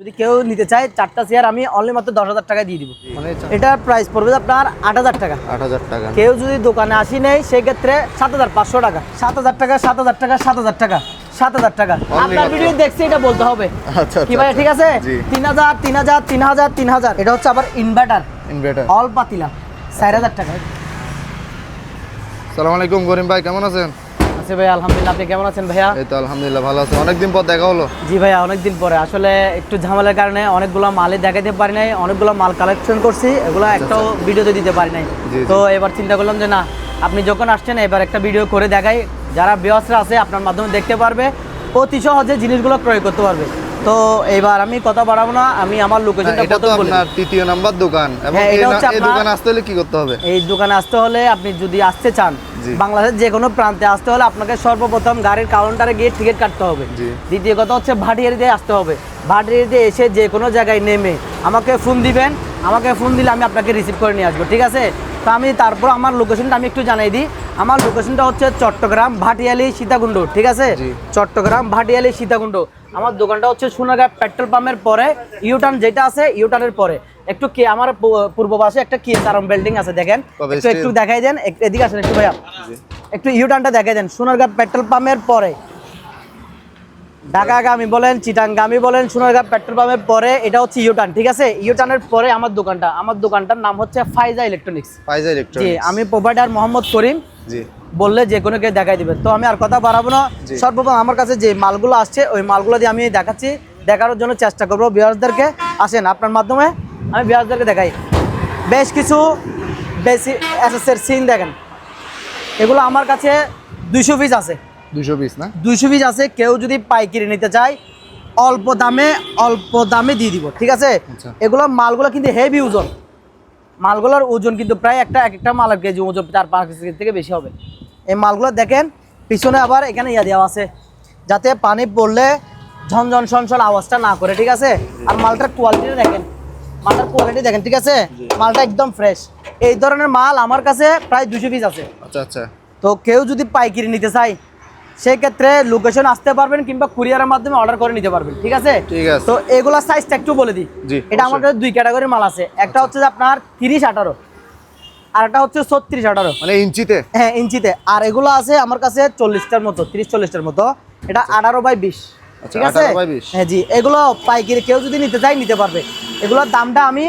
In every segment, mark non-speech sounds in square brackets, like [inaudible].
যদি কেউ নিতে চায় চারটা চেয়ার আমি অনলি মাত্র দশ হাজার টাকায় দিয়ে দিব। মানে এটার প্রাইস পড়বে আপনার আট হাজার টাকা। আট হাজার টাকা। কেউ যদি দোকানে আসি নেই সেক্ষেত্রে সাত হাজার পাঁচশো টাকা। সাত হাজার টাকা সাত হাজার টাকা সাত হাজার টাকা সাত হাজার টাকা। আপনার ভিডিও দেখছি এটা বলতে হবে। আচ্ছা কি ভাই ঠিক আছে? তিন হাজার তিন হাজার তিন হাজার তিন হাজার। এটা হচ্ছে আবার ইনভার্টার ইনভার্টার অল পাতিলা। চার হাজার টাকা সালাম আলাইকুম গরিম ভাই কেমন আছেন? আচ্ছা ভাই আলহামদুলিল্লাহ। আপনি কেমন আছেন ভাইয়া? এই তো আলহামদুলিল্লাহ ভালো আছে। অনেকদিন পর দেখা হলো। জি ভাইয়া অনেকদিন পরে। আসলে একটু ঝামেলার কারণে অনেকগুলো মালে দেখাতে পারি নাই অনেকগুলো মাল কালেকশন করছি এগুলো একটাও ভিডিওতে দিতে পারি নাই। আচ্ছা। তো এবার চিন্তা করলাম যে না আপনি যখন আসছেন এবার একটা ভিডিও করে দেখাই। যারা বিয়সরা আছে আপনার মাধ্যমে দেখতে পারবে। অতি সহজে জিনিসগুলো ক্রয় করতে পারবে। তো এবার আমি কথা বাড়াবো না আমি আমার লোকেশনটা এটা তো আপনার তৃতীয় নাম্বার দোকান এবং হ্যাঁ, এই দোকানে আসতে হলে কি করতে হবে? এই দোকানে আসতে হলে আপনি যদি আসতে চান বাংলাদেশের যে কোনো প্রান্তে আসতে হলে আপনাকে সর্বপ্রথম গাড়ির কাউন্টারে গিয়ে টিকিট কাটতে হবে। দ্বিতীয় কথা হচ্ছে ভাটিয়ারিতে আসতে হবে। ভাটিয়ারিতে এসে যে কোনো জায়গায় নেমে আমাকে ফোন দিবেন আমাকে ফোন দিলে আমি আপনাকে রিসিভ করে নিয়ে আসব ঠিক আছে? তো আমি তারপর আমার লোকেশনটা আমি একটু জানাই দিই। আমার লোকেশনটা হচ্ছে চট্টগ্রাম ভাটিয়ালি সীতাকুণ্ড ঠিক আছে? চট্টগ্রাম ভাটিয়ালি সীতাকুণ্ড। আমার দোকানটা হচ্ছে সোনাগাঁ পেট্রোল পাম্পের পরে ইউটার্ন যেটা আছে ইউটার্নের পরে। একটু কে আমার পূর্ব পাশে একটা কি কারণ বিল্ডিং আছে দেখেন। একটু দেখাই দেন এদিকে আসেন একটু ভাইয়া। একটু ইউটার্নটা দেখাই দেন সোনারগাঁ পেট্রোল পাম্পের পরে। ঢাকাগামী বলেন চিটাঙ্গামী বলেন সোনারগাঁ পেট্রোল পাম্পের পরে এটা হচ্ছে ইউটার্ন ঠিক আছে? ইউটার্নের পরে আমার দোকানটা আমার দোকানটার নাম হচ্ছে ফাইজা ইলেকট্রনিক্স। ফাইজা ইলেকট্রনিক্স। জি আমি প্রোভাইডার মোহাম্মদ করিম জি। বললে যে কোনো কেউ দেখাই দিবে। তো আমি আর কথা বাড়াবো না। সর্বপ্রথম আমার কাছে যে মালগুলো আসছে ওই মালগুলো দিয়ে আমি দেখাচ্ছি। দেখানোর জন্য চেষ্টা করব। বিহারদেরকে আসেন আপনার মাধ্যমে আমি বিহারদেরকে দেখাই। বেশ কিছু বেশি এসএসের সিন দেখেন। এগুলো আমার কাছে দুইশো পিস আছে। দুশো পিস না? দুইশো পিস আছে কেউ যদি পাইকারি নিতে চায় অল্প দামে অল্প দামে দিয়ে দিব ঠিক আছে? আচ্ছা। এগুলো মালগুলো কিন্তু হেভি ওজন। মালগুলোর ওজন কিন্তু প্রায় একটা এক একটা মালের কেজি ওজন চার পাঁচ কেজি থেকে বেশি হবে। এই মালগুলো দেখেন পিছনে আবার এখানে ইয়া দেওয়া আছে যাতে পানি পড়লে ঝনঝন সনসন আওয়াজটা না করে ঠিক আছে? আর মালটার কোয়ালিটিটা দেখেন মালটার কোয়ালিটি দেখেন ঠিক আছে? মালটা একদম ফ্রেশ এই ধরনের মাল আমার কাছে প্রায় দুশো পিস আছে। আচ্ছা আচ্ছা। তো কেউ যদি পাইকারি নিতে চায় সেই ক্ষেত্রে লোকেশন আসতে পারবেন কিংবা কুরিয়ারের মাধ্যমে অর্ডার করে নিতে পারবেন ঠিক আছে? ঠিক আছে। তো এগুলা সাইজটা একটু বলে দিই। এটা আমার কাছে দুই ক্যাটাগরির মাল আছে। একটা হচ্ছে যে আপনার তিরিশ আঠারো আর একটা হচ্ছে ছত্রিশ আঠারো। মানে ইঞ্চিতে? হ্যাঁ ইঞ্চিতে। আর এগুলো আছে আমার কাছে চল্লিশটার মতো তিরিশ চল্লিশটার মতো। এটা আঠারো বাই বিশ আচ্ছা, ঠিক আছে? 18 by 20 হ্যাঁ জি। এগুলো পাইকারি কেউ যদি নিতে চায় নিতে পারবে। এগুলোর দামটা আমি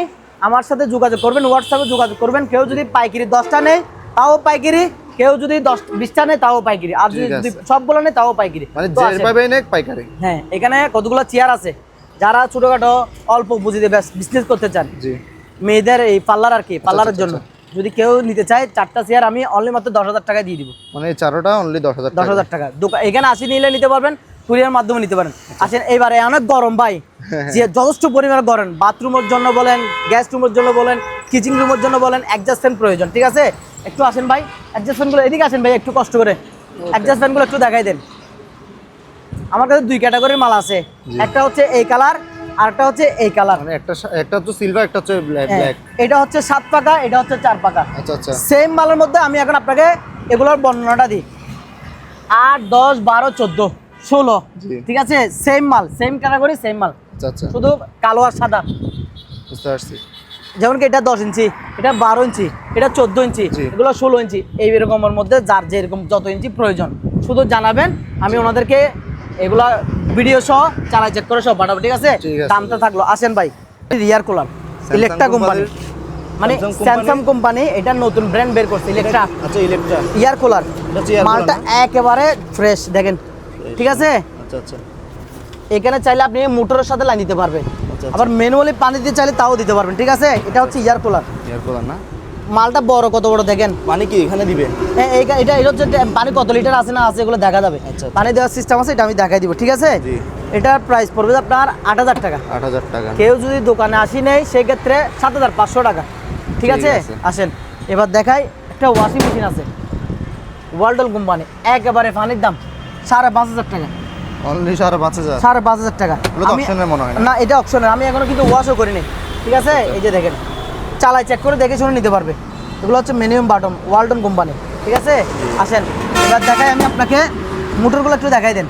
আমার সাথে যোগাযোগ করবেন হোয়াটসঅ্যাপে যোগাযোগ করবেন। কেউ যদি পাইকারি দশটা নেয় তাও পাইকারি কেউ যদি দশ বিশটা নেয় তাও পাইকারি আর যদি সবগুলো নেয় তাও পাইকারি। মানে যেভাবে নেক পাইকারি। হ্যাঁ এখানে কতগুলো চেয়ার আছে? যারা ছোটখাটো অল্প পুঁজিতে বিজনেস করতে চান। মেয়েদের এই পার্লার আর কি পার্লারের আচ্ছা, জন্য। যদি কেউ নিতে চায় চারটা চেয়ার আমি অনলি মাত্র দশ হাজার টাকায় দিয়ে দিব। মানে চারোটা অনলি দশ হাজার দশ হাজার টাকা। দোকান এখানে আসি নিলে নিতে পারবেন। কুরিয়ার মাধ্যমে নিতে পারেন। আসেন এবারে অনেক গরম ভাই। যে যথেষ্ট পরিমাণে গরম বাথরুমের জন্য বলেন গ্যাস রুমের জন্য বলেন কিচেন রুমের জন্য বলেন অ্যাডজাস্টমেন্ট প্রয়োজন ঠিক আছে? একটু আসেন ভাই অ্যাডজাস্টমেন্টগুলো এদিকে আসেন ভাই একটু কষ্ট করে। অ্যাডজাস্টমেন্টগুলো একটু দেখাই দেন। আমার কাছে দুই ক্যাটাগরির মাল আছে। একটা হচ্ছে এই কালার আর একটা হচ্ছে এই কালার মানে একটা একটা হচ্ছে সিলভার একটা হচ্ছে ব্ল্যাক ব্ল্যাক এটা হচ্ছে সাত পাকা এটা হচ্ছে চার পাকা। আচ্ছা আচ্ছা। সেম মালের মধ্যে আমি এখন আপনাকে এগুলোর বর্ণনাটা দিই। আট দশ বারো চোদ্দ। ষোলো। ঠিক আছে? সেম মাল সেম ক্যাটাগরি সেম মাল। আচ্ছা আচ্ছা। শুধু কালো আর সাদা। বুঝতে পারছি। যেমন কি এটা দশ ইঞ্চি এটা বারো ইঞ্চি এটা চোদ্দ ইঞ্চি এগুলো ষোলো ইঞ্চি। এই রকমের মধ্যে যার যেরকম যত ইঞ্চি প্রয়োজন। শুধু জানাবেন আমি ওনাদেরকে এগুলা ভিডিও সহ চালাই চেক করে সব পাঠাবো ঠিক আছে? দামটা থাকল আসেন ভাই। রিয়ার কুলার ইলেকট্রা কোম্পানি মানে স্যামসাং কোম্পানি এটা নতুন ব্র্যান্ড বের করছে ইলেকট্রা আচ্ছা ইলেকট্রা ইয়ার কুলার মালটা একেবারে ফ্রেশ দেখেন। ঠিক আছে? আচ্ছা আচ্ছা। এখানে চাইলে আপনি মোটরের সাথে লাইন দিতে পারবেন। আচ্ছা। আবার ম্যানুয়ালি পানি দিতে চাইলে তাও দিতে পারবেন ঠিক আছে? এটা হচ্ছে ইয়ার কুলার এয়ার কুলার না? মালটা বড় কত বড় দেখেন? মানে কি এখানে দিবে? হ্যাঁ, এইটা এটা এটা হচ্ছে পানি কত লিটার আছে না আছে এগুলো দেখা যাবে। আচ্ছা। পানি দেওয়ার সিস্টেম আছে এটা আমি দেখাই দিব ঠিক আছে? জি। এটার প্রাইস পড়বে আপনার আট হাজার টাকা। আট হাজার টাকা। কেউ যদি দোকানে আসি নেই সেক্ষেত্রে সাত হাজার পাঁচশো টাকা। ঠিক আছে। আসেন এবার দেখাই একটা ওয়াশিং মেশিন আছে। ওয়ার্ল্ডল কোম্পানি একেবারে পানির দাম। সাড়ে পাঁচ হাজার টাকা। অনলি সাড়ে পাঁচ হাজার? সাড়ে পাঁচ হাজার টাকা। মনে হয় না। না এটা অপশনের আমি এখনও কিন্তু ওয়াশও করিনি। ঠিক আছে? এই যে দেখেন। চালাই চেক করে দেখে শুনে নিতে পারবে। এগুলো হচ্ছে মিনিমাম বাটন ওয়ালটন কোম্পানি ঠিক আছে? আসেন। এবার দেখাই আমি আপনাকে মোটরগুলো একটু দেখাই দেন।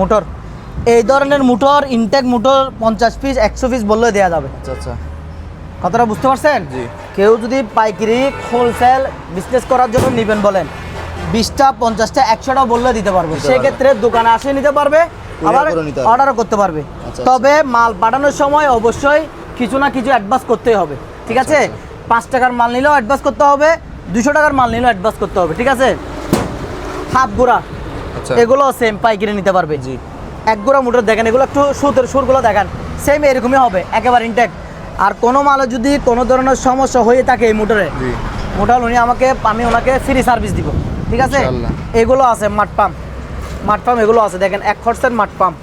মোটর। এই ধরনের মোটর ইনটেক মোটর পঞ্চাশ পিস একশো পিস বললে দেওয়া যাবে। আচ্ছা আচ্ছা। কথাটা বুঝতে পারছেন? কেউ যদি পাইকারি হোলসেল বিজনেস করার জন্য নেবেন বলেন বিশটা পঞ্চাশটা একশোটা বললে দিতে পারবে। সেক্ষেত্রে দোকানে আসে নিতে পারবে আবার। অর্ডারও করতে পারবে। আচ্ছা, তবে মাল পাঠানোর সময় অবশ্যই কিছু না কিছু অ্যাডভান্স করতেই হবে ঠিক আছে? পাঁচ টাকার মাল নিলেও অ্যাডভান্স করতে হবে দুশো টাকার মাল নিলেও অ্যাডভান্স করতে হবে ঠিক আছে? হাফ গোড়া আচ্ছা। এগুলো সেম পাইকারি নিতে পারবে। জি। এক গোড়া মোটর দেখেন এগুলো একটু সুতের সুরগুলো দেখান সেম এরকমই হবে একেবারে ইনটেক আর কোনো মালে যদি কোনো ধরনের সমস্যা হয়ে থাকে এই মোটরে জি। মোটর উনি আমাকে আমি ওনাকে ফ্রি সার্ভিস দিব। ঠিক আছে? এগুলো আছে মাঠ পাম্প। মাঠ পাম্প এগুলো আছে দেখেন এক খরচের মাঠ পাম্প।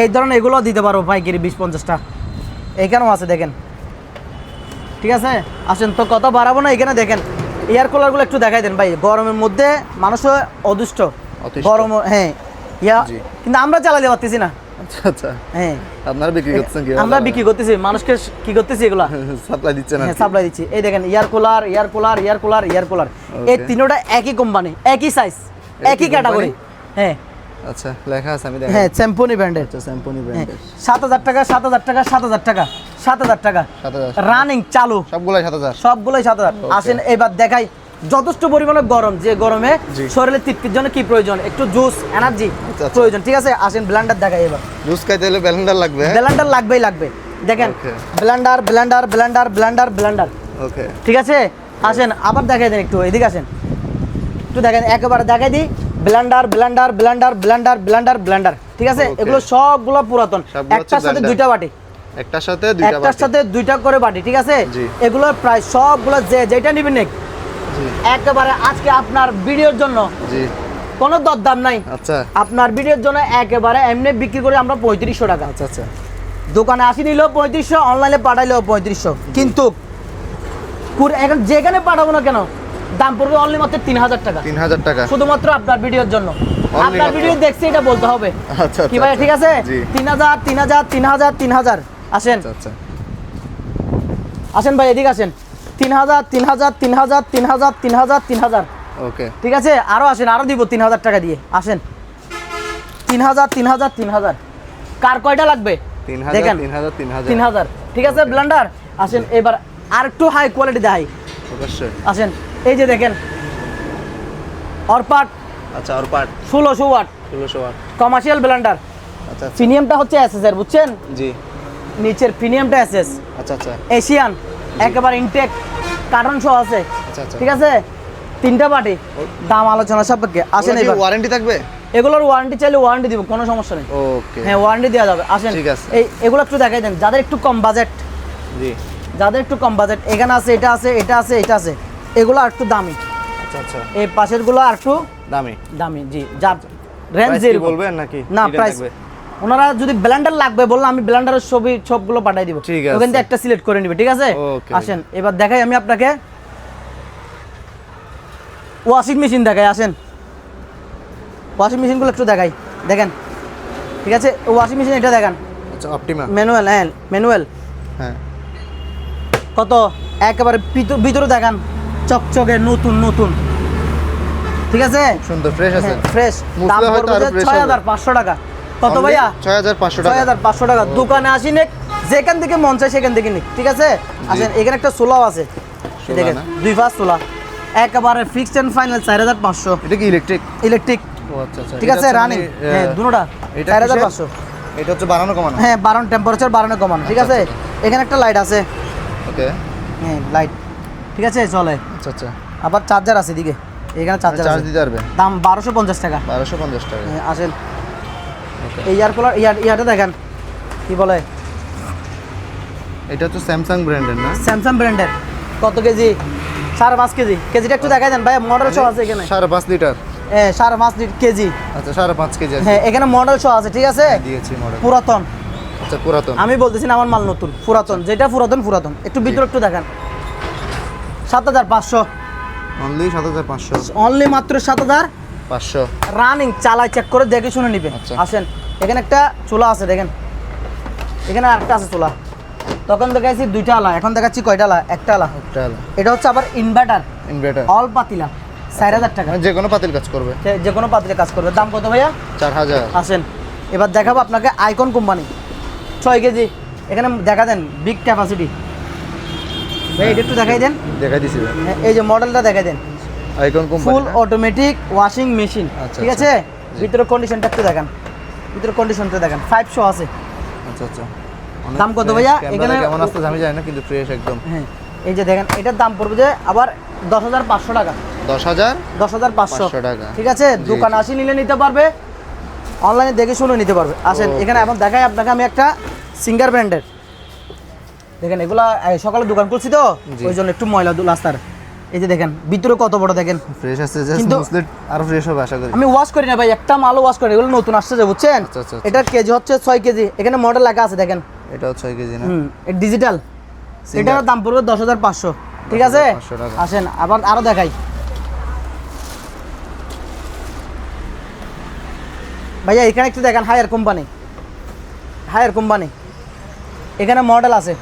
এই ধরনের এগুলো দিতে পারব পাইকারি বিশ পঞ্চাশটা। এইখানেও আছে দেখেন। ঠিক আছে? আসেন তো কত বাড়াবো না এখানে দেখেন এয়ার কুলারগুলো একটু দেখাই দেন। ভাই গরমের মধ্যে মানুষ অদুষ্ট। গরম হ্যাঁ ইয়া কিন্তু আমরা চালাতে পারতেছি না। আচ্ছা আচ্ছা। হ্যাঁ। আপনারা বিক্রি করছেন কি আমরা বিক্রি করতেছি মানুষকে কি করতেছি এগুলা? [laughs] সাপ্লাই দিচ্ছেন হ্যাঁ সাপ্লাই দিচ্ছি। এই দেখেন air cooler air cooler air cooler air cooler. এই Okay. একই কোম্পানি একই সাইজ একই ক্যাটাগরি হ্যাঁ। আচ্ছা লেখা আছে আমি দেখেন। হ্যাঁ স্যাম্পনি ব্র্যান্ডের আচ্ছা স্যাম্পনি ব্র্যান্ডের সাত হাজার টাকা সাত হাজার টাকা সাত হাজার টাকা সাত হাজার টাকা। রানিং চালু। সবগুলাই সাত হাজার। সবগুলোই সাত হাজার। আসেন এবার দেখাই যথেষ্ট পরিমাণে গরম যে গরমে। শরীরে তৃপ্তির জন্য কি প্রয়োজন? একটু জুস এনার্জি আচ্ছা, আচ্ছা। প্রয়োজন ঠিক আছে? আসেন ব্লেন্ডার দেখাই এবার। জুস খাইতে হলে ব্যালেন্ডার লাগবে হ্যাঁ? ব্লেন্ডার লাগবেই লাগবে। দেখেন. Blender blender blender blender blender okay ঠিক আছে? আসেন আবার দেখাই দেন একটু এদিকে আসেন। একটু দেখেন একেবারে দেখাই দিই। Blender blender blender blender blender blender ঠিক আছে? এগুলো সবগুলো পুরাতন। একটার সাথে দুইটা বাটি। একটার সাথে দুইটা একটার সাথে দুইটা করে বাটি ঠিক আছে। এগুলোর প্রায় সবগুলো যে যেটা নিবেন নে, জি একেবারে আজকে আপনার ভিডিওর জন্য জি। কোনো দরদাম নাই। আচ্ছা। আপনার ভিডিওর জন্য একেবারে এমনি বিক্রি করে আমরা পঁয়ত্রিশশো টাকা। আচ্ছা আচ্ছা। দোকানে আসি নিলেও পঁয়ত্রিশশো অনলাইনে পাঠাইলেও পঁয়ত্রিশশো। কিন্তু এখন যেখানে পাঠাবো না কেন দাম পড়বে অনলি মাত্র তিন হাজার টাকা। তিন হাজার টাকা। শুধুমাত্র আপনার ভিডিওর জন্য। আপনার ভিডিও দেখছি এটা বলতে হবে। আচ্ছা কি আচ্ছা, ভাই আচ্ছা। ঠিক আছে? তিন হাজার তিন হাজার তিন হাজার তিন হাজার আসেন। আচ্ছা আচ্ছা। আসেন ভাই এদিকে আসেন। তিন হাজার তিন হাজার তিন হাজার তিন হাজার তিন হাজার তিন হাজার ওকে ঠিক আছে? আরও আসেন আরও দিব তিন হাজার টাকা দিয়ে। আসেন। তিন হাজার তিন হাজার তিন হাজার কার কয়টা লাগবে? দেখেন। তিন হাজার ঠিক আছে ব্লেন্ডার? আসেন এবার আর একটু হাই কোয়ালিটি অবশ্যই। আসেন এই যে দেখেন। অরপাট। আচ্ছা আর পার্ট ষোলোশো ওয়াট। ষোলোশো ওয়াট। কমার্শিয়াল ব্লেন্ডার আচ্ছা আচ্ছা। প্রিমিয়ামটা হচ্ছে এসএস এর বুঝছেন? জি। নিচের প্রিমিয়ামটা এসএস আচ্ছা আচ্ছা। এশিয়ান একেবারে ইনটেক কার্টন সহ আছে। আচ্ছা আচ্ছা। ঠিক আছে? তিনটা পার্টি দাম আলোচনা সাপেক্ষে। আসেন এবার। ওয়ারেন্টি থাকবে? এগুলোর ওয়ারেন্টি চাইলে ওয়ারেন্টি দিব কোনো সমস্যা নেই। ওকে হ্যাঁ ওয়ারেন্টি দেওয়া যাবে। আসেন। ঠিক আছে। এই এগুলো একটু দেখাই দেন। যাদের একটু কম বাজেট জি। যাদের একটু কম বাজেট এখানে আছে এটা আছে এটা আছে এটা আছে। এগুলো আর একটু দামি। আচ্ছা আচ্ছা। এই পাশেরগুলো আর একটু দামি। দামি জি। যার রেঞ্জ বলবেন নাকি? না প্রাইস? ওনারা যদি ব্লেন্ডার লাগবে বললে আমি ব্লেন্ডারের ছবি সবগুলো পাঠিয়ে দিব। ঠিক ওখান থেকে আছে। একটা সিলেক্ট করে নিবে ঠিক আছে? আসেন এবার দেখাই আমি আপনাকে। ওয়াশিং মেশিন দেখাই আসেন। ওয়াশিং মেশিনগুলো একটু দেখাই দেখেন। ঠিক আছে? ওয়াশিং মেশিন এটা দেখেন। আচ্ছা অপটিমা ম্যানুয়াল হ্যাঁ ম্যানুয়াল। হ্যাঁ। কত? একেবারে ভিতরে দেখান। চকচকে নতুন নতুন। ঠিক আছে? সুন্দর ফ্রেশ আছে। ফ্রেশ দাম হয়তো পড়বে আরও fresh ছয় হবে। হাজার পাঁচশো টাকা। কত ভাইয়া? ছয় হাজার পাঁচশো ছয় টাকা হাজার পাঁচশো টাকা। দোকানে আসি যেখান থেকে মন চায় সেখান থেকে নিক ঠিক আছে? আসেন এখানে একটা সোলাও আছে। দেখেন দুই পাঁচ সোলা একেবারে ফিক্সড এন্ড ফাইনাল চার হাজার পাঁচশো। এটা কি ইলেকট্রিক ইলেকট্রিক ও আচ্ছা আচ্ছা। ঠিক আছে রানিং মানে, হ্যাঁ দুটোটা। চার হাজার পাঁচশো। এটা হচ্ছে বাড়ানো কমানো? হ্যাঁ বারো টেম্পারেচার বাড়ানো কমানো ঠিক আছে? এখানে একটা লাইট আছে। ওকে। হ্যাঁ লাইট ঠিক আছে চলে। আচ্ছা আচ্ছা। আবার চার্জার আছে দিকে এখানে চার্জার চার্জ দিতে পারবে? দাম বারোশো পঞ্চাশ টাকা। বারোশো পঞ্চাশ টাকা। হ্যাঁ, আসেন। এই ইয়ার কুলার ইয়ারটা দেখেন। কি বলে? এটা হচ্ছে স্যামসাং ব্র্যান্ডের না? স্যামসাং ব্র্যান্ডের কত কেজি? সাড়ে পাঁচ কেজি। কেজিটা একটু দেখাই দেন ভাই মডেল শো আছে এখানে। সাড়ে পাঁচ লিটার। হ্যাঁ সাড়ে পাঁচ লিটার কেজি। আচ্ছা সাড়ে পাঁচ কেজি হ্যাঁ এখানে মডেল শো আছে ঠিক আছে? দিয়েছি মডেল পুরাতন। আচ্ছা পুরাতন। আমি বলতেছি না আমার মাল নতুন পুরাতন। যেটা পুরাতন পুরাতন। একটু ভিতরে একটু দেখেন। সাত হাজার পাঁচশো। অনলি সাত হাজার পাঁচশো। অনলি মাত্র সাত হাজার। পাঁচশো। রানিং চালাই চেক করে দেখে শুনে নিবেন আচ্ছা। আসেন এখানে একটা চুলা আছে দেখেন। এখানে আরেকটা আছে চুলা। তখন দেখাইছি দুইটা আলা এখন দেখাচ্ছি কয়টা আলা? একটা আলা। একটা এটা হচ্ছে আবার ইনভার্টার ইনভার্টার অল পাতিলা। চার হাজার টাকা। মানে যে কোনো পাতিল কাজ করবে। যে- কোনো পাতিলে কাজ করবে। দাম কত ভাইয়া? চার হাজার। আসেন এবার দেখাবো আপনাকে আইকন কোম্পানি। ছয় কেজি। এখানে দেখা দেন বিগ ক্যাপাসিটি ভাই এটা একটু দেখাই দেন। দেখাই দিছি এই যে মডেলটা দেখাই দেন। Icon company full automatic washing machine ঠিক আচ্ছা। আছে? ভিতরে কন্ডিশনটা একটু দেখান। ভিতরে কন্ডিশনটা দেখান। ফাইভ শো আছে। আচ্ছা আচ্ছা। দাম কত ভাইয়া? এখানে- কেমন আসতে আমি জানি না কিন্তু ফ্রেশ একদম। হ্যাঁ এই যে দেখেন এটার দাম পড়বে যে আবার দশ হাজার পাঁচশো টাকা। দশ হাজার? দশ হাজার পাঁচশো। টাকা। ঠিক আছে? দোকানে আসি নিলে নিতে পারবে। অনলাইনে দেখে শুনে নিতে পারবে। আসেন এখানে এখন দেখাই আপনাকে আমি একটা সিঙ্গার ব্র্যান্ডের দেখেন এগুলা সকালে দোকান করছি তো? ওই জন্য একটু ময়লা রাস্তার। এই যে দেখেন ভিতরে কত বড় দেখেন। ফ্রেশ আছে জাস্ট মুসলেট আরও ফ্রেশ হবে আশা করি। আমি ওয়াশ করি না ভাই একটা মালও ওয়াশ করি এগুলো নতুন আসছে যে বুঝছেন? আচ্ছা, আচ্ছা, আচ্ছা। এটার কেজি হচ্ছে ছয় কেজি এখানে মডেল লেখা আছে দেখেন। এটাও ছয় কেজি না? হুম এটা ডিজিটাল। এটার দাম পড়বে দশ হাজার পাঁচশো ঠিক আছে? আসেন আবার আরও দেখাই। ভাইয়া এখানে একটু দেখেন হায়ার কোম্পানি হায়ার কোম্পানি এখানে মডেল আছে।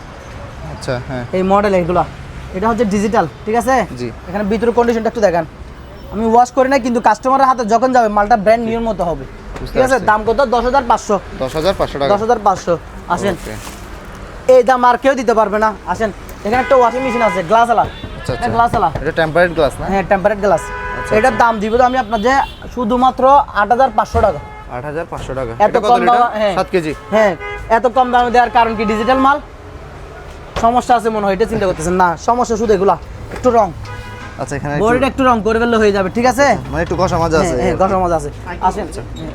আচ্ছা হ্যাঁ। এই মডেল এইগুলা এটা হচ্ছে ডিজিটাল ঠিক আছে? জি। এখানে ভিতরে কন্ডিশনটা একটু দেখান। আমি ওয়াশ করি না কিন্তু কাস্টমারের হাতে যখন যাবে মালটা ব্র্যান্ড নিউর মতো হবে। ঠিক আছে? দাম কত? দশ হাজার পাঁচশো। দশ হাজার পাঁচশো টাকা। দশ হাজার পাঁচশো। আসেন। এই দাম আর কেউ দিতে পারবে না। আসেন। এখানে একটা ওয়াশিং মেশিন আছে গ্লাস আলা আচ্ছা আচ্ছা। গ্লাস আলা এটা টেম্পারেট গ্লাস না? হ্যাঁ টেম্পারেট গ্লাস আচ্ছা, এটার দাম দিব তো আমি আপনার যে শুধুমাত্র আট হাজার পাঁচশো টাকা। আট হাজার পাঁচশো টাকা। এত কম দাম হ্যাঁ। সাত কেজি। হ্যাঁ এত কম দামে দেওয়ার কারণ কি? ডিজিটাল মাল? সমস্যা আছে মনে হয় এটা চিন্তা করতেছেন না। সমস্যা শুধু এগুলা একটু রং। আচ্ছা এখানে বডিটা একটু রং করে ফেললে হয়ে যাবে ঠিক আছে? মানে একটু কষা মাজা আছে। হ্যাঁ হ্যাঁ গরম মজা আছে। আসেন। হ্যাঁ।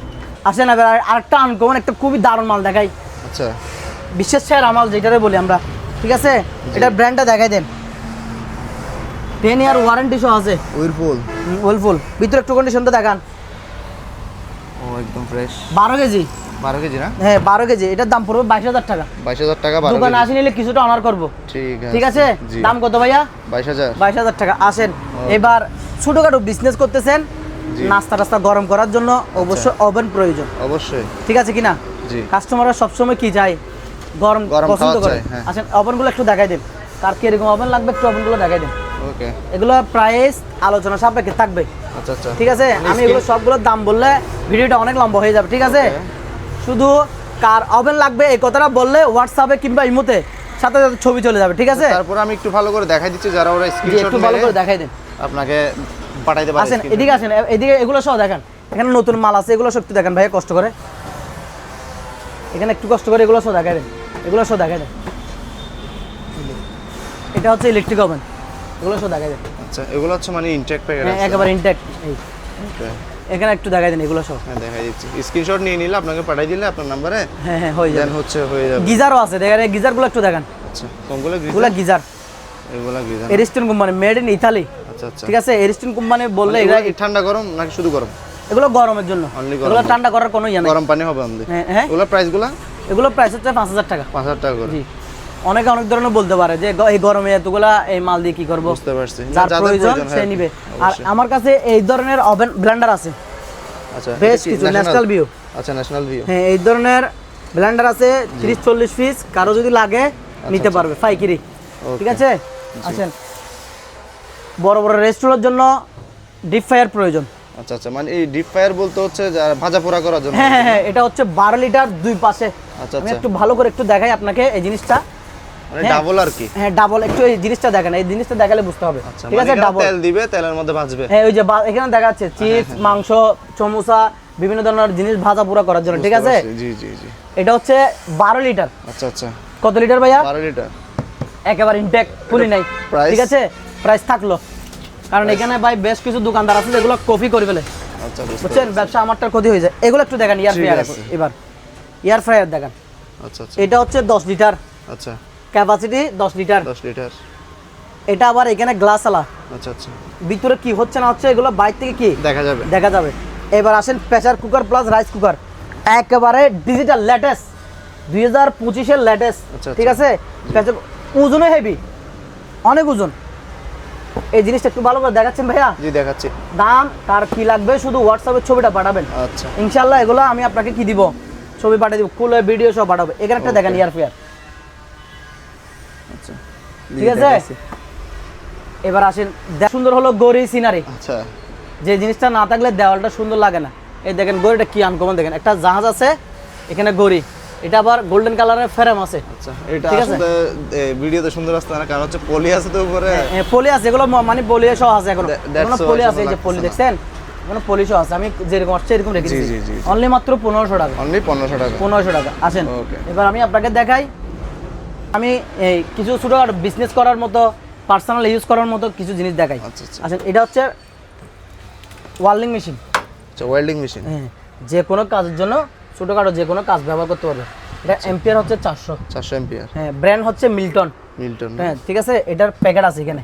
আসেন এবার আর- আরেকটা আনকমন একটা খুবই দারুণ মাল দেখাই। আচ্ছা। বিশেষ সেরা মাল যেটারে বলি আমরা ঠিক আছে? এটার ব্র্যান্ডটা দেখাই দেন। টেন ইয়ার ওয়ারেন্টি সহ আছে। উইরপুল ওয়েলফুল ভিতরে একটু কন্ডিশনটা দেখান। ও একদম ফ্রেশ বারো কেজি। বারো কেজি না? হ্যাঁ বারো কেজি। এটার দাম পড়বে বাইশ হাজার টাকা। বাইশ হাজার টাকা বারো দোকানে কেজি। আসি নিলে কিছুটা অনার করব। ঠিক আছে। ঠিক আছে? দাম কত ভাইয়া? বাইশ হাজার। বাইশ হাজার টাকা। আসেন। এবার ছোটোখাটো বিজনেস করতেছেন। নাস্তা টাস্তা গরম করার জন্য অবশ্যই ওভেন প্রয়োজন। অবশ্যই। ঠিক আছে কিনা? জি। কাস্টমাররা সবসময় কি গরম পছন্দ করে। হ্যাঁ। আসেন ওভেনগুলো একটু দেখাই দেন। কার কীরকম ওভেন লাগবে? একটু ওভেনগুলো দেখাই দেন। ওকে। এগুলো প্রাইস আলোচনা সাপেক্ষে থাকবে। আচ্ছা আচ্ছা। ঠিক আছে? আমি এগুলো সবগুলোর দাম বললে ভিডিওটা অনেক লম্বা হয়ে যাবে। ঠিক আছে? শুধু কার ওভেন লাগবে এই কথাটা বললে হোয়াটসঅ্যাপে কিংবা ইমোতে সাথে সাথে ছবি চলে যাবে ঠিক আছে? তারপর আমি একটু ভালো করে দেখাই দিচ্ছি যারা ওরা স্ক্রিনশট একটু ভালো করে দেখাই দেন। আপনাকে পাঠাইতে পারে আসেন এদিকে আসেন এদিকে এগুলো সব দেখেন এখানে নতুন মাল আছে এগুলো সত্যি দেখেন ভাই কষ্ট করে। এখানে একটু কষ্ট করে এগুলো সব দেখাই দেন এগুলো সব দেখাই দেন। এটা হচ্ছে ইলেকট্রিক ওভেন এগুলো সব দেখাই দেন। আচ্ছা এগুলো হচ্ছে মানে ইনটেক প্যাকেট একেবারে ইনট্যাক্ট এই। এখানে একটু দেখাই দেন এগুলো সহ হ্যাঁ দেখাই দিচ্ছি। স্ক্রিনশট নিয়ে নিলে আপনাকে পাঠাই দিলে আপনার নাম্বারে হ্যাঁ হ্যাঁ হয়ে দেন যাবে। হচ্ছে হয়ে যাবে। গিজারও আছে দেখেন এই গিজারগুলো একটু দেখান। আচ্ছা কোনগুলো এগুলো গিজার। এগুলো geyser Ariston company made in Italy আচ্ছা আচ্ছা। ঠিক আছে এরিস্টন কোম্পানি বললে এগুলো এগুলো ঠান্ডা গরম নাকি শুধু গরম? এগুলো গরমের জন্য। এগুলো ঠান্ডা করার কোনো ইয়ে নেই। গরম পানি হবে হ্যাঁ হ্যাঁ। এগুলো প্রাইসগুলো এগুলো প্রাইস হচ্ছে পাঁচ হাজার টাকা। পাঁচ হাজার টাকা করে। জি। অনেকে অনেক ধরনের বলতে পারে যে এই গরমে এতগুলা এই মাল দিয়ে কি করব? বুঝতে পারছি। যার প্রয়োজন সে হ্যাঁ, নিবে। আর আমার কাছে এই ধরনের ওভেন ব্লেন্ডার আছে। আচ্ছা বেশ কিছু ন্যাশনাল ভিউ আচ্ছা ন্যাশনাল ভিউ হ্যাঁ এই ধরনের ব্লেন্ডার আছে তিরিশ চল্লিশ পিস। কারও যদি লাগে নিতে পারবে পাইকিরি। ঠিক আছে? আসেন। বড় বড় রেস্টুরেন্টের জন্য ডিপ ফ্রায়ার প্রয়োজন। আচ্ছা আচ্ছা মানে এই ডিপ ফায়ার বলতে হচ্ছে ভাজা পোড়া করার জন্য হ্যাঁ হ্যাঁ হ্যাঁ এটা হচ্ছে বারো লিটার দুই পাশে। আচ্ছা আচ্ছা। একটু ভালো করে একটু দেখাই আপনাকে এই জিনিসটা। মানে হ্যাঁ। ডাবল আর কি? হ্যাঁ ডাবল একটু এই জিনিসটা দেখেন এই জিনিসটা দেখালে বুঝতে হবে। আচ্ছা ঠিক মানে আছে ডাবল তেল দিবে তেলের মধ্যে ভাজবে। হ্যাঁ ওই যে এখানে দেখা যাচ্ছে চিপস মাংস সমোসা বিভিন্ন ধরনের জিনিস ভাজা পুরা করার জন্য ঠিক আছে? জি জি জি। এটা হচ্ছে বারো লিটার। আচ্ছা আচ্ছা। কত লিটার ভাইয়া? বারো লিটার। একেবারে ইনটেক খুলি নাই। ঠিক আছে? প্রাইস থাকল। কারণ এখানে ভাই বেশ কিছু দোকানদার আছে যেগুলো কপি করে ফেলে। আচ্ছা বুঝছেন? ব্যবসা আমারটার ক্ষতি হয়ে যায়। এগুলো একটু দেখেন ইয়ার ফ্রায়ার এবার। ইয়ার ফ্রায়ার দেখেন। আচ্ছা আচ্ছা। এটা হচ্ছে দশ লিটার। আচ্ছা। ক্যাপাসিটি দশ লিটার দশ লিটার এটা আবার এখানে গ্লাস আলা আচ্ছা আচ্ছা। ভিতরে কি হচ্ছে না হচ্ছে এগুলো বাইরে থেকে কি? দেখা যাবে। দেখা যাবে। এবার আসেন pressure cooker plus rice cooker একেবারে ডিজিটাল লেটেস্ট দুই হাজার পঁচিশের লেটেস্ট আচ্ছা, ঠিক আছে? প্রেসার ওজনও হেভি অনেক ওজন। এই জিনিসটা একটু ভালো করে দেখাচ্ছেন ভাইয়া? জি দেখাচ্ছি। দাম কার কি লাগবে শুধু হোয়াটসঅ্যাপের ছবিটা পাঠাবেন। আচ্ছা। ইনশাল্লাহ এগুলো আমি আপনাকে কি দিব? ছবি পাঠিয়ে দিব কুলে ভিডিও সব পাঠাবো। এখানে একটা দেখেন ইয়ার ফেয়ার আচ্ছা ঠিক আছে? এবার আসেন সুন্দর হলো গড়ি সিনারি। আচ্ছা। যে জিনিসটা না থাকলে দেওয়ালটা সুন্দর লাগে না। এই দেখেন গড়িটা কি আনকমন দেখেন। একটা জাহাজ আছে এখানে গড়ি। এটা আবার গোল্ডেন কালারের ফ্রেম আছে। আচ্ছা এটা আসলে ভিডিওতে সুন্দর আসছে না কারণ হচ্ছে পলি আছে তো উপরে। পলি আছে এগুলো মানে পলি সহ আছে এখনও। So পলি আছে এই যে পলি দেখছেন? এখনও পলি সহ আছে। আমি যেরকম আসছে এরকম রেখেছি। অনলি মাত্র পনেরোশো টাকা। অনলি পনেরোশো টাকা। পনেরোশো টাকা। আসেন Okay. এবার আমি আপনাকে দেখাই। আমি এই কিছু ছোটোখাটো বিজনেস করার মতো পার্সোনাল ইউজ করার মতো কিছু জিনিস দেখাই। আচ্ছা, আচ্ছা। এটা হচ্ছে ওয়ার্লিং মেশিন আচ্ছা ওয়েল্ডিং মেশিন হ্যাঁ যে কোনো কাজের জন্য ছোটোখাটো যে কোনো কাজ ব্যবহার করতে পারবে। এটা এম্পিয়ার হচ্ছে চারশো। চারশো এম্পিয়ার হ্যাঁ ব্র্যান্ড হচ্ছে মিল্টন মিল্টন হ্যাঁ ঠিক আছে? এটার প্যাকেট আছে এখানে।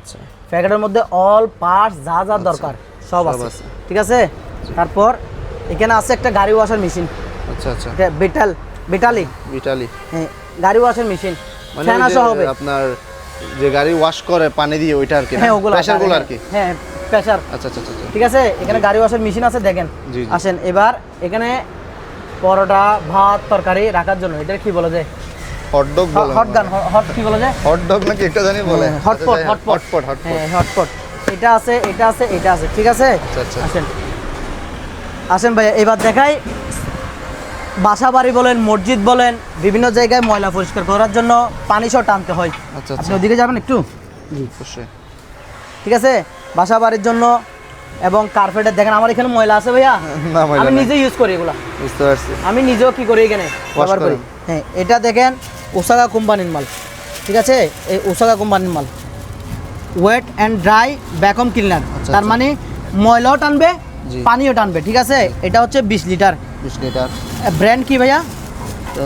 প্যাকেটের মধ্যে অল পার্টস যা যা দরকার সব আচ্ছা। আছে। ঠিক আছে? তারপর এখানে আছে একটা গাড়ি ওয়াশার মেশিন আচ্ছা আচ্ছা। এটা বেটাল বেটালি ইটালি হ্যাঁ গাড়ি ওয়াশার মেশিন ফ্যান আসা হবে। আপনার যে গাড়ি ওয়াশ করে পানি দিয়ে ওইটা আর কি হ্যাঁ ওগুলো প্রেসারগুলো আর কি? হ্যাঁ প্রেসার আচ্ছা আচ্ছা আচ্ছা ঠিক আছে? এখানে গাড়ি ওয়াশার মেশিন আছে দেখেন। আসেন এবার এখানে পরোটা ভাত তরকারি রাখার জন্য এটা কি বলা যায় হট ডগ বলে হটগান হট কি বলা যায় হট ডগ নাকি একটা জানি বলে। হটপট আচ্ছা, হটপট হটপট হ্যাঁ হটপট এটা আছে এটা আছে এটা আছে ঠিক আছে? আচ্ছা, আচ্ছা। আসেন। আসেন ভাইয়া এবার দেখাই। বাসা বাড়ি বলেন মসজিদ বলেন বিভিন্ন জায়গায় ময়লা পরিষ্কার করার জন্য পানি সহ টানতে হয়। আচ্ছা, আপনি আচ্ছা। ওদিকে যাবেন একটু? জি অবশ্যই। ঠিক আছে? বাসা বাড়ির জন্য এবং কার্পেটের দেখেন আমার এখানে ময়লা আছে ভাইয়া। আমি নিজে ইউজ করি এগুলা। বুঝতে পারছি। আমি নিজেও কি করি এখানে? ব্যবহার করি। হ্যাঁ এটা দেখেন ওসাকা কোম্পানির মাল। ঠিক আছে? এই ওসাকা কোম্পানির মাল। Wet and dry vacuum cleaner তার। মানে ময়লাও টানবে পানিও টানবে। ঠিক আছে? এটা হচ্ছে বিশ লিটার। বিশ লিটার। ব্র্যান্ড কি ভাইয়া?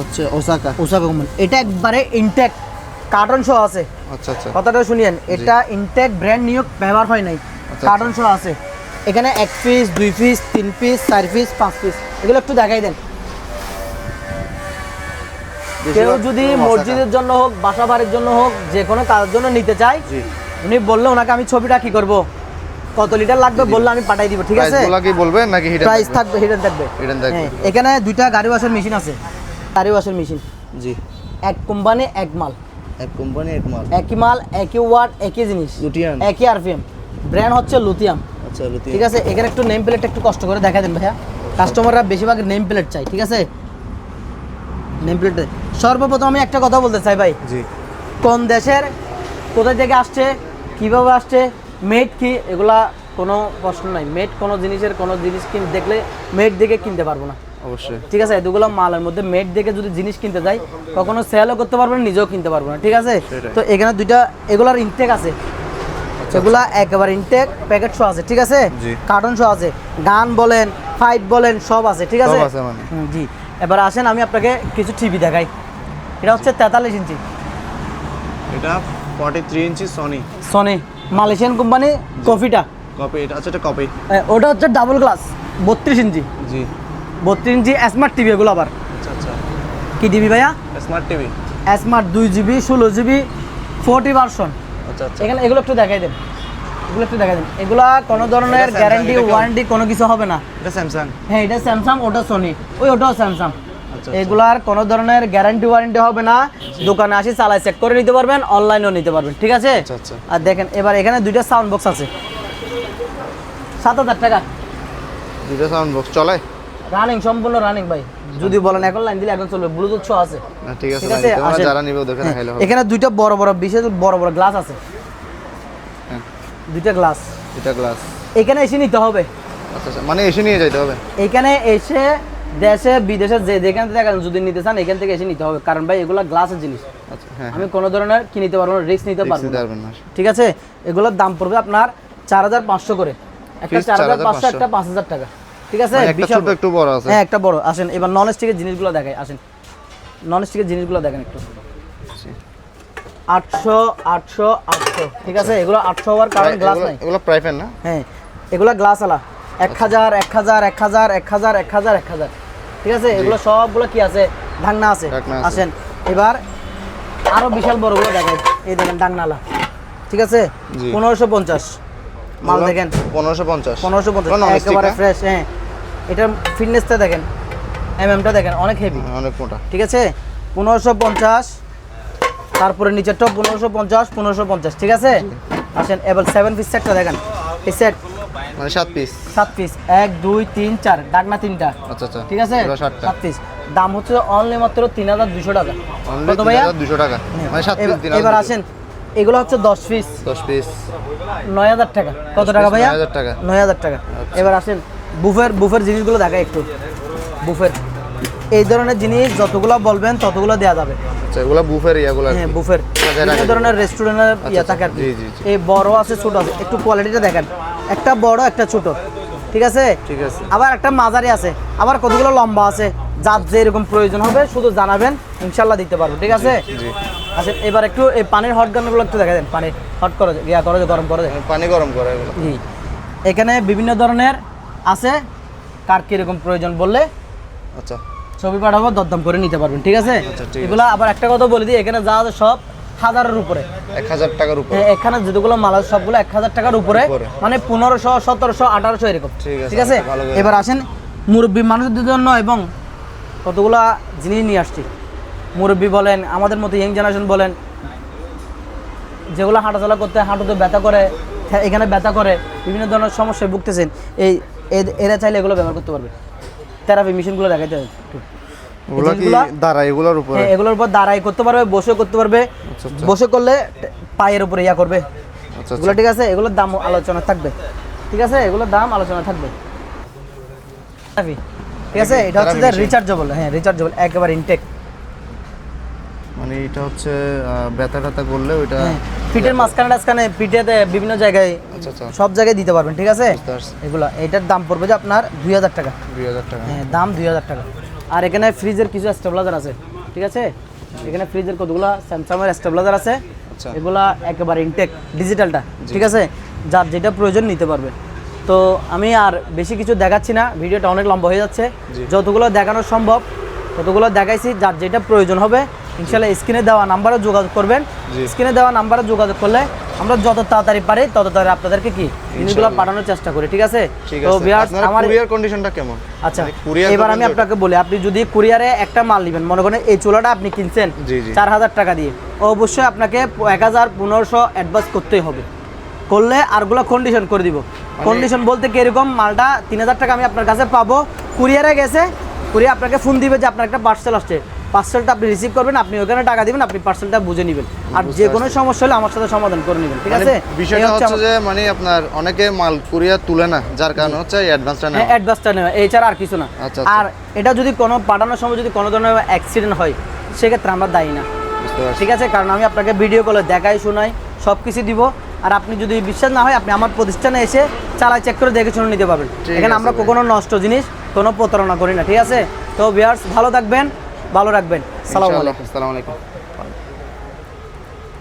হচ্ছে ওসাকা ওসাকা কোম্পানি এটা একবারে ইনটেক কার্টন শো আছে। আচ্ছা আচ্ছা। কথাটা শুনিয়েন। এটা ইনটেক ব্র্যান্ড নিয়োগ ব্যবহার হয় নাই। আচ্ছা। কার্টন সহ আছে। এখানে এক পিস দুই পিস তিন পিস চার পিস পাঁচ পিস এগুলো একটু দেখাই দেন। কেউ যদি মসজিদের জন্য হোক বাসা বাড়ির জন্য হোক যে কোনো কাজের জন্য নিতে চাই জি। উনি বললে ওনাকে আমি ছবিটা কি করব? কত লিটার লাগবে বললে আমি পাঠাই দিব ঠিক আছে? কি বলবেন নাকি হিডেন প্রাইস থাকবে? হিডেন থাকবে। Hidden থাকবে। হ্যাঁ, এখানে দুইটা গাড়ি ওয়াশের মেশিন আছে। গাড়ি ওয়াশের মেশিন জি। এক কোম্পানি এক মাল। এক কোম্পানি এক মাল। একই মাল একই ওয়াট একই জিনিস। লুটিয়ান। একই আরপিএম ব্র্যান্ড হচ্ছে লুথিয়াম। আচ্ছা ঠিক আছে এখানে একটু নেম প্লেট একটু কষ্ট করে দেখা দেন ভাইয়া। কাস্টমাররা বেশিরভাগ নেম প্লেট চাই ঠিক আছে? নেম প্লেট সর্বপ্রথম আমি একটা কথা বলতে চাই ভাই। জি। কোন দেশের কোথায় থেকে আসছে কীভাবে আসছে মেড কি এগুলা কোনো প্রশ্ন নাই। মেড কোনো জিনিসের কোনো জিনিস কিন দেখলে মেড দেখে কিনতে পারব না। অবশ্যই। ঠিক আছে এগুলো মালের মধ্যে মেড দেখে যদি জিনিস কিনতে যাই কখনো সেলও করতে পারব না নিজেও কিনতে পারব না। ঠিক আছে? তো এখানে দুইটা এগুলার ইনটেক আছে। এগুলা একেবারে ইনটেক প্যাকেট শো আছে ঠিক আছে। কার্টন শো আছে। গান বলেন ফাইট বলেন সব আছে ঠিক আছে? মানে। জি। এবার আসেন আমি আপনাকে কিছু টিভি দেখাই। এটা হচ্ছে তেতাল্লিশ ইঞ্চি। এটা forty three inch Sony Sony Malaysian company কফিটা। কপি এটা আচ্ছা এটা কপি ওটা হচ্ছে ডাবল গ্লাস বত্রিশ ইঞ্চি। জি। বত্রিশ ইঞ্চি স্মার্ট টিভি এগুলো আবার। আচ্ছা আচ্ছা। কি টিভি ভাইয়া? স্মার্ট টিভি স্মার্ট দুই জিবি ষোলো জিবি ফোরটি ভার্সন আচ্ছা আচ্ছা। এখানে এগুলো একটু দেখাই দেন। এগুলো একটু দেখাই দেন। এগুলা কোনো ধরনের গ্যারান্টি ওয়ারেন্টি কোনো কিছু হবে না। এটা স্যামসাং হ্যাঁ এটা স্যামসাং ওটা সোনি ওই ওটাও স্যামসাং এগুলার কোনো ধরনের গ্যারান্টি ওয়ারেন্টি হবে না। দোকানে আসি চালাই চেক করে নিতে পারবেন অনলাইনেও নিতে পারবেন ঠিক আছে? আচ্ছা, আচ্ছা। আর দেখেন এবার এখানে দুইটা সাউন্ড বক্স আছে। সাত হাজার টাকা। দুটো সাউন্ড বক্স চলে? রানিং সম্পূর্ণ রানিং ভাই। যদি বলেন এখন লাইন দিলে এখন চলবে ব্লুটুথ শো আছে। ঠিক আছে ঠিক আছে? তোমরা যারা নিবে ওদেরকে দেখাইলে হবে। এখানে দুইটা বড় বড় বিশেষ বড় বড় গ্লাস আছে। হ্যাঁ। দুইটা গ্লাস এটা গ্লাস এখানে এসে নিতে হবে। আচ্ছা আচ্ছা মানে এসে নিয়ে যাইতে হবে? এখানে এসে দেশে বিদেশে যে যেখান থেকে যদি নিতে চান এখান থেকে এসে নিতে হবে। কারণ ভাই এগুলো গ্লাসের জিনিস। আচ্ছা হ্যাঁ আমি কোনো ধরনের কি নিতে পারব না রিস্ক নিতে পারব না। ঠিক আছে? এগুলোর দাম পড়বে আপনার চার হাজার পাঁচশো করে। একটা চার হাজার পাঁচশো একটা পাঁচ হাজার টাকা। ঠিক আছে? মানে একটা বড় আছে। হ্যাঁ একটা বড়। আসেন এবার নন স্টিকের জিনিসগুলো দেখাই। আসেন। নন স্টিকের জিনিসগুলো দেখেন একটু। আটশো আটশো আটশো। ঠিক আছে? এগুলো আটশো হওয়ার কারণ গ্লাস নাই। এগুলো প্রাইভেট না? হ্যাঁ। এগুলো গ্লাস আলা এক হাজার এক হাজার এক হাজার এক হাজার এক হাজার এক হাজার। ঠিক আছে? এগুলো সবগুলো কি আছে? ঢাকনা আছে। আসেন। এবার আরও বিশাল বড়গুলো দেখেন এই দেখেন ডাকনালা ঠিক আছে? পনেরোশো পঞ্চাশ। মাল দেখেন। পনেরোশো পঞ্চাশ। পনেরোশো পঞ্চাশ। একেবারে ফ্রেশ হ্যাঁ। এটার ফিটনেসটা দেখেন। এমএমটা দেখেন অনেক হেভি হ্যাঁ, অনেক মোটা। ঠিক আছে? পনেরোশো পঞ্চাশ। তারপরে নিচেরটাও পনেরোশো পঞ্চাশ পনেরোশো পঞ্চাশ। ঠিক আছে? আসেন এবার সেভেন পিস সেটটা দেখেন। এই সেট মানে সাত পিস সাত পিস এক দুই তিন চার। ডাকনা তিনটা? আচ্ছা আচ্ছা। ঠিক আছে? এগুলো সাত পিস দাম হচ্ছে অনলি মাত্র তিন হাজার দুশো টাকা। অনলি দুশো টাকা। মানে সাত পিস এবার- এবার আসেন। এগুলো হচ্ছে দশ পিস দশ পিস নয় হাজার টাকা। কত টাকা ভাইয়া? 9,000 টাকা। নয় হাজার টাকা। এবার আসেন। বুফের বুফের জিনিসগুলো দেখা একটু। বুফের। এই ধরনের জিনিস যতগুলো বলবেন ততগুলো দেওয়া যাবে। আচ্ছা এগুলো বুফের ইয়াগুলো হ্যাঁ বুফের। বিভিন্ন ধরনের রেস্টুরেন্টের ইয়ে আচ্ছা, থাকে। এই বড় আছে ছোট আছে। একটু কোয়ালিটিটা দেখেন। একটা বড় একটা ছোট। ঠিক আছে? ঠিক আছে। আবার একটা মাঝারি আছে। আবার কতগুলো লম্বা আছে? যার যে এরকম প্রয়োজন হবে শুধু জানাবেন ইনশাল্লাহ দিতে পারব। ঠিক আছে? আচ্ছা এবার একটু এই পানির হট গানগুলো একটু দেখা দেন। পানি হট করে ইয়া করে গরম করে পানি গরম করে জি। এখানে বিভিন্ন ধরনের আছে। কার কীরকম প্রয়োজন বললে আচ্ছা। ছবি পাঠাবো দরদাম করে নিতে পারবেন। ঠিক আছে? আচ্ছা, ঠিক আছে। এগুলো আবার একটা কথা বলে দিই এখানে যা আছে সব হাজারের উপরে। এক হাজার টাকার উপর। হ্যাঁ, এখানে যেগুলো মাল আছে সবগুলো এক হাজার টাকার উপরে। মানে পনেরোশো সতেরোশো আঠারোশো এরকম। ঠিক আছে। এবার আসেন মুরব্বী মানুষদের জন্য এবং কতগুলা জিনিস নিয়ে আসছি। মুরব্বী বলেন আমাদের মতো ইয়াং জেনারেশন বলেন যেগুলো হাঁটাচলা করতে হাঁটুতে ব্যথা করে এখানে ব্যথা করে বিভিন্ন ধরনের সমস্যায় ভুগতেছেন এই এরা চাইলে এগুলো ব্যবহার করতে পারবে। থেরাপি মেশিনগুলো দেখাইতে হবে। একটু। কি জিনিসগুলা- এগুলোর উপরে? এগুলোর উপর দাঁড়াই করতে পারবে বসে করতে পারবে। বসে করলে পায়ের উপরে ইয়া করবে। এগুলো ঠিক আছে? এগুলোর দাম আলোচনা থাকবে। ঠিক আছে? এগুলোর দাম আলোচনা থাকবে। ঠিক আছে? এটা হচ্ছে যে রিচার্জেবল হ্যাঁ রিচার্জেবল একেবারে ইনটেক মানে এটা হচ্ছে ব্যথা করলে ওইটা হ্যাঁ পিঠের মাঝখানে টাঝখানে পিঠেতে বিভিন্ন জায়গায় আচ্ছা আচ্ছা। সব জায়গায় দিতে পারবেন ঠিক আছে? এগুলো এটার দাম পড়বে যে আপনার দুই হাজার টাকা। দুই হাজার টাকা। হ্যাঁ দাম দুই হাজার টাকা। আর এখানে ফ্রিজের কিছু স্টেবিলাইজার আছে ঠিক আছে? এখানে ফ্রিজের কতগুলো? স্যামসাংয়ের স্টেবিলাইজার আছে। এগুলো এগুলা একেবারে ইনটেক ডিজিটালটা ঠিক আছে? যার যেটা প্রয়োজন নিতে পারবে। তো আমি আর বেশি কিছু দেখাচ্ছি না ভিডিওটা অনেক লম্বা হয়ে যাচ্ছে। যতগুলো দেখানো সম্ভব ততগুলো দেখাইছি যার যেটা প্রয়োজন হবে ইনশাল্লাহ স্ক্রিনে দেওয়া নাম্বারে যোগাযোগ করবেন। স্ক্রিনে দেওয়া নাম্বারে যোগাযোগ করলে আমরা যত তাড়াতাড়ি পারি তত তাড়াতাড়ি আপনাদেরকে কি জিনিসগুলো পাঠানোর চেষ্টা করি ঠিক আছে? তো আমার কুরিয়ার কন্ডিশনটা কেমন? আচ্ছা মানে এবার আমি আপনাকে বলি আপনি যদি কুরিয়ারে একটা মাল নেবেন মনে করেন এই চুলাটা আপনি কিনছেন। চার হাজার টাকা দিয়ে অবশ্যই আপনাকে এক হাজার পনেরোশো অ্যাডভান্স করতেই হবে। করলে আরগুলো কন্ডিশন করে দিব। মানে কন্ডিশন বলতে কি এরকম মালটা তিন হাজার টাকা আমি আপনার কাছে পাবো কুরিয়ারে গেছে কুরিয়ার আপনাকে ফোন দিবে যে আপনার একটা পার্সেল আসছে। পার্সেলটা আপনি রিসিভ করবেন আপনি ওখানে টাকা দিবেন আপনি পার্সেলটা বুঝে নেবেন। আর যে কোনো সমস্যা হলে আমার সাথে সমাধান করে নেবেন ঠিক মানে আছে? বিষয়টা হচ্ছে যে মানে আপনার অনেকে মাল কুরিয়ার তুলে না যার কারণে হচ্ছে অ্যাডভান্সটা হ্যাঁ অ্যাডভান্সটা নেওয়া এছাড়া আর কিছু না। আচ্ছা, আচ্ছা। আর এটা যদি কোনো পাঠানোর সময় যদি কোনো ধরনের অ্যাক্সিডেন্ট হয় সেক্ষেত্রে আমরা দায়ী না। ঠিক আছে? কারণ আমি আপনাকে ভিডিও কলে দেখাই শোনাই সব কিছু দিব। আর আপনি যদি বিশ্বাস না হয় আপনি আমার প্রতিষ্ঠানে এসে চালাই চেক করে দেখে শুনে নিতে পারবেন। এখানে আমরা। কখনো নষ্ট জিনিস কোনো প্রতারণা করি না ঠিক আছে? তো বিয়ার্স ভালো থাকবেন। ভালো রাখবেন সালাম। আলাইকুম সালাম আলাইকুম